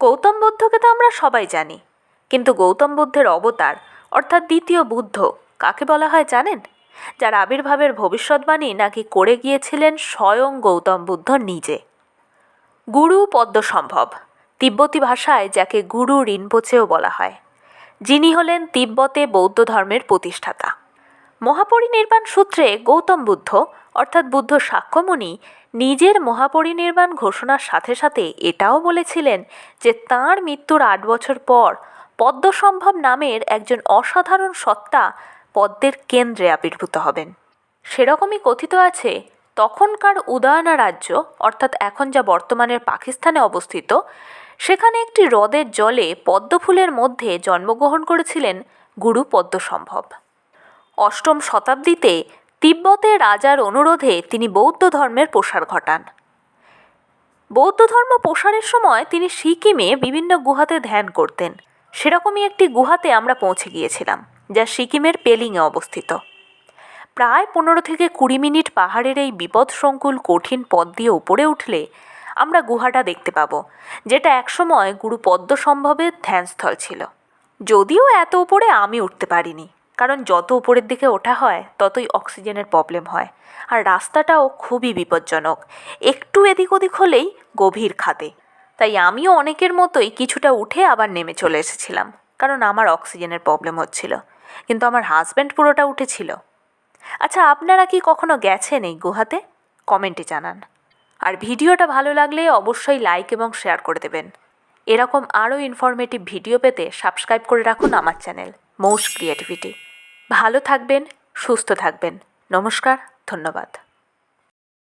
গৌতম বুদ্ধকে তো আমরা সবাই জানি। কিন্তু গৌতম বুদ্ধের অবতার, অর্থাৎ দ্বিতীয় বুদ্ধ, কাকে বলা হয় জানেন? যার আবির্ভাবের ভবিষ্যৎবাণী নাকি করে গিয়েছিলেন স্বয়ং গৌতম বুদ্ধ নিজে। গুরু পদ্মসম্ভব, তিব্বতী ভাষায় যাকে গুরু রিনপোচেও বলা হয়। যিনি হলেন তিব্বতে বৌদ্ধ ধর্মের প্রতিষ্ঠাতা। মহাপরিনির্বাণ সূত্রে গৌতম বুদ্ধ, অর্থাৎ বুদ্ধ সাক্ষ্যমণি, নিজের মহাপরিনির্বাণ ঘোষণার সাথে সাথে এটাও বলেছিলেন যে তাঁর মৃত্যুর আট বছর পর পদ্মসম্ভব নামের একজন অসাধারণ সত্তা পদ্মের কেন্দ্রে আবির্ভূত হবেন। সেরকমই কথিত আছে, তখনকার উদয়না রাজ্য, অর্থাৎ এখন যা বর্তমানের পাকিস্তানে অবস্থিত, সেখানে একটি হ্রদের জলে পদ্মফুলের মধ্যে জন্মগ্রহণ করেছিলেন গুরু পদ্মসম্ভব। অষ্টম শতাব্দীতে তিব্বতের রাজার অনুরোধে তিনি বৌদ্ধ ধর্মের প্রসার ঘটান। বৌদ্ধ ধর্ম প্রসারের সময় তিনি সিকিমে বিভিন্ন গুহাতে ধ্যান করতেন। সেরকমই একটি গুহাতে আমরা পৌঁছে গিয়েছিলাম, যা সিকিমের পেলিংয়ে অবস্থিত। প্রায় পনেরো থেকে কুড়ি মিনিট পাহাড়ের এই বিপদসংকুল কঠিন পথ দিয়ে উপরে উঠলে আমরা গুহাটা দেখতে পাবো, যেটা একসময় গুরু পদ্মসম্ভবের ধ্যানস্থল ছিল। যদিও এত উপরে আমি উঠতে পারিনি। কারণ যত উপরের দিকে ওঠা হয়, ততই অক্সিজেনের প্রবলেম হয়। আর রাস্তাটাও খুবই বিপজ্জনক। একটু এদিক ওদিক হলেই গভীর খাদে। তাই আমিও অনেকের মতোই কিছুটা উঠে আবার নেমে চলে এসেছিলাম, কারণ আমার অক্সিজেনের প্রবলেম হচ্ছিল। কিন্তু আমার হাজব্যান্ড পুরোটা উঠেছিল। আচ্ছা আপনারা কি কখনো গেছেন এই গুহাতে? কমেন্টে জানান। আর ভিডিওটা ভালো লাগলে অবশ্যই লাইক এবং শেয়ার করে দেবেন। এরকম আরও ইনফরমেটিভ ভিডিও পেতে সাবস্ক্রাইব করে রাখুন আমার চ্যানেল মৌস ক্রিয়েটিভিটি ভালো থাকবেন সুস্থ থাকবেন। নমস্কার ধন্যবাদ।